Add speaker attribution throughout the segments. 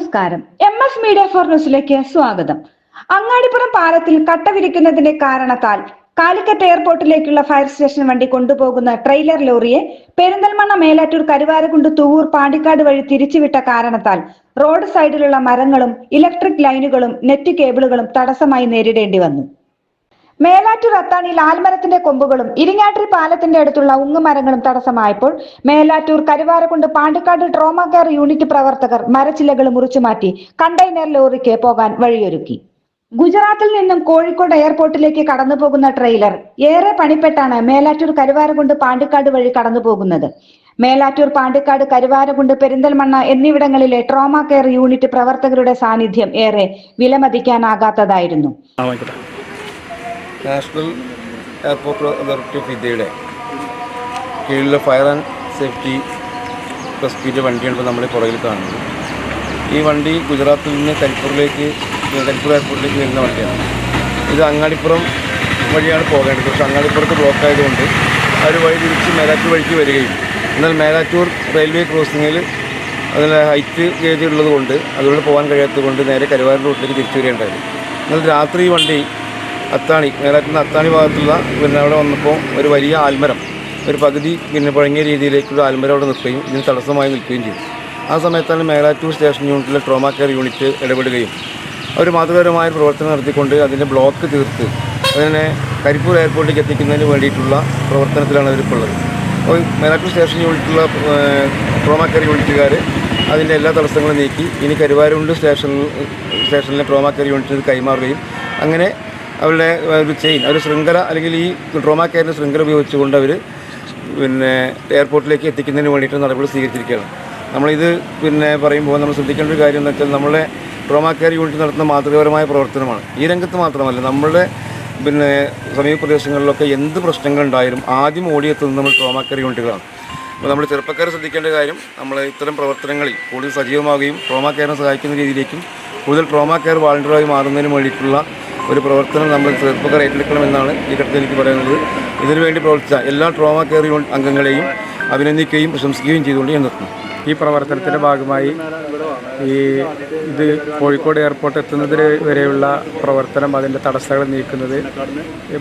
Speaker 1: നമസ്കാരം. M S media for ന്യൂസിലേക്ക് സ്വാഗതം. അങ്ങാടിപ്പുറം പാലത്തിൽ കട്ട വിരിക്കുന്നതിന്റെ കാരണത്താൽ കാലിക്കറ്റ് എയർപോർട്ടിലേക്കുള്ള ഫയർ സ്റ്റേഷൻ വണ്ടി കൊണ്ടുപോകുന്ന ട്രെയിലർ ലോറിയെ പെരിന്തൽമണ്ണ മേലാറ്റൂർ കരുവാരകുണ്ട് തുവൂർ പാണ്ടിക്കാട് വഴി തിരിച്ചുവിട്ട കാരണത്താൽ റോഡ് സൈഡിലുള്ള മരങ്ങളും ഇലക്ട്രിക് ലൈനുകളും നെറ്റ് കേബിളുകളും തടസ്സമായി നേരിടേണ്ടി വന്നു. മേലാറ്റൂർ അത്താണിയിൽ ലാൽമരത്തിന്റെ കൊമ്പുകളും ഇരിങ്ങാട്ടിരി പാലത്തിന്റെ അടുത്തുള്ള ഉങ്ങുമരങ്ങളും തടസ്സമായപ്പോൾ Melattur Karuvarakundu Pandikkad trauma care unit പ്രവർത്തകർ മരച്ചില്ലകൾ മുറിച്ചുമാറ്റി കണ്ടെയ്നർ ലോറിക്ക് പോകാൻ വഴിയൊരുക്കി. ഗുജറാത്തിൽ നിന്നും കോഴിക്കോട് എയർപോർട്ടിലേക്ക് കടന്നു പോകുന്ന ട്രെയിലർ ഏറെ പണിപ്പെട്ടാണ് മേലാറ്റൂർ കരുവാരക്കുണ്ട് പാണ്ടിക്കാട് വഴി കടന്നു പോകുന്നത്. മേലാറ്റൂർ പാണ്ടിക്കാട് കരുവാരകുണ്ട് പെരിന്തൽമണ്ണ എന്നിവിടങ്ങളിലെ ട്രോമ കെയർ യൂണിറ്റ് പ്രവർത്തകരുടെ സാന്നിധ്യം ഏറെ വിലമതിക്കാനാകാത്തതായിരുന്നു.
Speaker 2: നാഷണൽ എയർപോർട്ട് അതോറിറ്റി ഓഫ് ഇന്ത്യയുടെ കീഴിലുള്ള ഫയർ ആൻഡ് സേഫ്റ്റി റെസ്ക്യൂന്റെ വണ്ടിയാണ് ഇപ്പോൾ നമ്മൾ പുറകിൽ കാണുന്നത്. ഈ വണ്ടി ഗുജറാത്തിൽ നിന്ന് കരിപ്പൂരിലേക്ക് കരിപ്പൂർ എയർപോർട്ടിലേക്ക് വരുന്ന വണ്ടിയാണ്. ഇത് അങ്ങാടിപ്പുറം വഴിയാണ് പോകേണ്ടത്. പക്ഷേ അങ്ങാടിപ്പുറത്ത് ബ്ലോക്ക് ആയതുകൊണ്ട് അവർ വഴി തിരിച്ച് മേലാറ്റൂർ വഴിക്ക് വരികയും എന്നാൽ മേലാറ്റൂർ റെയിൽവേ ക്രോസിങ്ങിൽ അതിൽ ഹൈറ്റ് ഗേജ് ഉള്ളതുകൊണ്ട് അതുകൊണ്ട് പോകാൻ കഴിയാത്തത് കൊണ്ട് നേരെ കരുവാരൻ റൂട്ടിലേക്ക് തിരിച്ചു വരികയുണ്ടായിരുന്നു എന്നാൽ രാത്രി വണ്ടി അത്താണി മേലാറ്റിൽ നിന്ന് അത്താണി ഭാഗത്തുള്ള പിന്നെ അവിടെ വന്നപ്പോൾ ഒരു വലിയ ആൽമരം ഒരു പകുതി പിന്നെ പഴങ്ങിയ രീതിയിലേക്കുള്ള ആൽമരം അവിടെ നിൽക്കുകയും ഇതിന് തടസ്സമായി നിൽക്കുകയും ചെയ്തു. ആ സമയത്താണ് മേലാറ്റൂർ സ്റ്റേഷൻ യൂണിറ്റിലെ ട്രോമാ കെയർ യൂണിറ്റ് ഇടപെടുകയും അവർ മാതൃകാരമായ പ്രവർത്തനം നടത്തിക്കൊണ്ട് അതിന്റെ ബ്ലോക്ക് തീർത്ത് അതിനെ കരിപ്പൂർ എയർപോർട്ടിലേക്ക് എത്തിക്കുന്നതിന് വേണ്ടിയിട്ടുള്ള പ്രവർത്തനത്തിലാണ് അവരിപ്പോൾ ഉള്ളത് അപ്പോൾ മേലാറ്റൂർ സ്റ്റേഷൻ യൂണിറ്റുള്ള ട്രോമാ കെയർ യൂണിറ്റുകാർ അതിന്റെ എല്ലാ തടസ്സങ്ങളും നീക്കി ഇനി കരുവാരുണ്ട് സ്റ്റേഷൻ സ്റ്റേഷനിലെ ട്രോമാ കെയർ യൂണിറ്റിന് കൈമാറുകയും അങ്ങനെ അവരുടെ ഒരു ചെയിൻ ഒരു ശൃംഖല അല്ലെങ്കിൽ ഈ ട്രോമാ കെയറിന്റെ ശൃംഖല ഉപയോഗിച്ചുകൊണ്ട് അവർ പിന്നെ എയർപോർട്ടിലേക്ക് എത്തിക്കുന്നതിന് വേണ്ടിയിട്ട് നടപടി സ്വീകരിച്ചിരിക്കുകയാണ്. നമ്മളിത് പിന്നെ പറയുമ്പോൾ നമ്മൾ ശ്രദ്ധിക്കേണ്ട ഒരു കാര്യം എന്ന് വെച്ചാൽ നമ്മളെ ട്രോമാ കെയർ യൂണിറ്റ് നടത്തുന്ന മാതൃകപരമായ പ്രവർത്തനമാണ്. ഈ രംഗത്ത് മാത്രമല്ല നമ്മളുടെ പിന്നെ സമീപ പ്രദേശങ്ങളിലൊക്കെ എന്ത് പ്രശ്നങ്ങളുണ്ടായാലും ആദ്യം ഓടിയെത്തുന്നത് നമ്മൾ ട്രോമാ കെയർ യൂണിറ്റുകളാണ് അപ്പോൾ നമ്മൾ ചെറുപ്പക്കാരെ ശ്രദ്ധിക്കേണ്ട കാര്യം നമ്മൾ ഇത്തരം പ്രവർത്തനങ്ങളിൽ കൂടുതൽ സജീവമാവുകയും ട്രോമാ കെയറിനെ സഹായിക്കുന്ന രീതിയിലേക്കും കൂടുതൽ ട്രോമാ കെയർ വാളണ്ടിയറായി മാറുന്നതിന് വേണ്ടിയിട്ടുള്ള ഒരു പ്രവർത്തനം നമ്മൾ ചെറുപ്പക്കാർ ഏറ്റെടുക്കണമെന്നാണ് ഈ ഘട്ടത്തിൽ എനിക്ക് പറയുന്നത് ഇതിനുവേണ്ടി പ്രവർത്തിച്ച എല്ലാ ട്രോമ കെയർ യൂണിറ്റ് അംഗങ്ങളെയും അഭിനന്ദിക്കുകയും പ്രശംസിക്കുകയും ചെയ്തുകൊണ്ട് ഞാൻ നിർത്തുന്നു.
Speaker 3: ഈ പ്രവർത്തനത്തിന്റെ ഭാഗമായി ഈ ഇത് കോഴിക്കോട് എയർപോർട്ട് എത്തുന്നതിന് വരെയുള്ള പ്രവർത്തനം അതിന്റെ തടസ്സങ്ങൾ നീക്കുന്നത്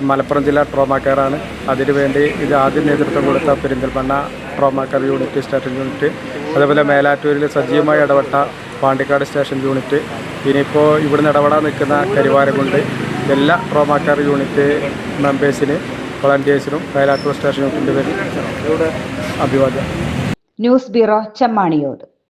Speaker 3: മലപ്പുറം ജില്ലാ ട്രോമ കെയറാണ് അതിനുവേണ്ടി ഇത് ആദ്യം നേതൃത്വം കൊടുത്ത Perinthalmanna trauma care unit station unit അതേപോലെ മേലാറ്റൂരിൽ സജീവമായി ഇടപെട്ട പാണ്ടിക്കാട് സ്റ്റേഷൻ യൂണിറ്റ് ഇനിയിപ്പോൾ ഇവിടുന്ന് ഇടപെടാൻ നിൽക്കുന്ന കരിവാരകൊണ്ട് എല്ലാ ട്രോമാ കെയർ യൂണിറ്റ് മെമ്പേഴ്സിന് വളണ്ടിയേഴ്സിനും യൂണിറ്റിന്റെ പേരിൽ അഭിവാദ്യം.
Speaker 1: News bureau Chemmaniyode.